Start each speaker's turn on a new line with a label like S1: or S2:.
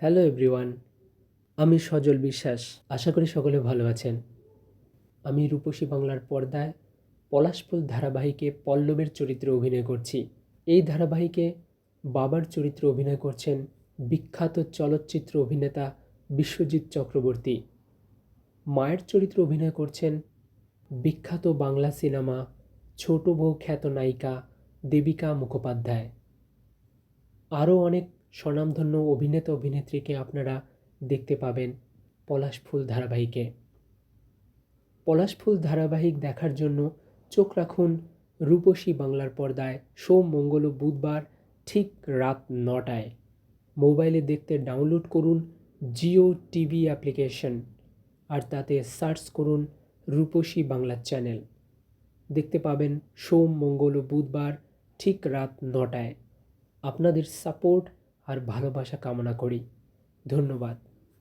S1: Hello everyone আমি সজল বিশ্বাস। আশা করি সকলে ভালো আছেন। আমি রূপসী বাংলার পর্দায় পলাশফুল ধারাবাহিকে পল্লবের চরিত্রে অভিনয় করছি। এই ধারাবাহিকে বাবার চরিত্রে অভিনয় করছেন বিখ্যাত চলচ্চিত্র অভিনেতা বিশ্বজিৎ চক্রবর্তী। মায়ের চরিত্রে অভিনয় করছেন বিখ্যাত বাংলা সিনেমা ছোট বউ খ্যাত নায়িকা দেবিকা মুখোপাধ্যায়। আরও অনেক স্বনামধন্য অভিনেতা অভিনেত্রীকে আপনারা দেখতে পাবেন পলাশফুল ধারাবাহিকে। পলাশফুল ধারাবাহিক দেখার জন্য চোখ রাখুন রূপসী বাংলার পর্দায়। সোম, মঙ্গল ও বুধবার ঠিক রাত নটায়। মোবাইলে দেখতে ডাউনলোড করুন জিও টিভি অ্যাপ্লিকেশন আর তাতে সার্চ করুন রূপসী বাংলা চ্যানেল। দেখতে পাবেন সোম, মঙ্গল ও বুধবার ঠিক রাত নটায়। আপনাদের সাপোর্ট আর ভালোবাসা কামনা করি। ধন্যবাদ।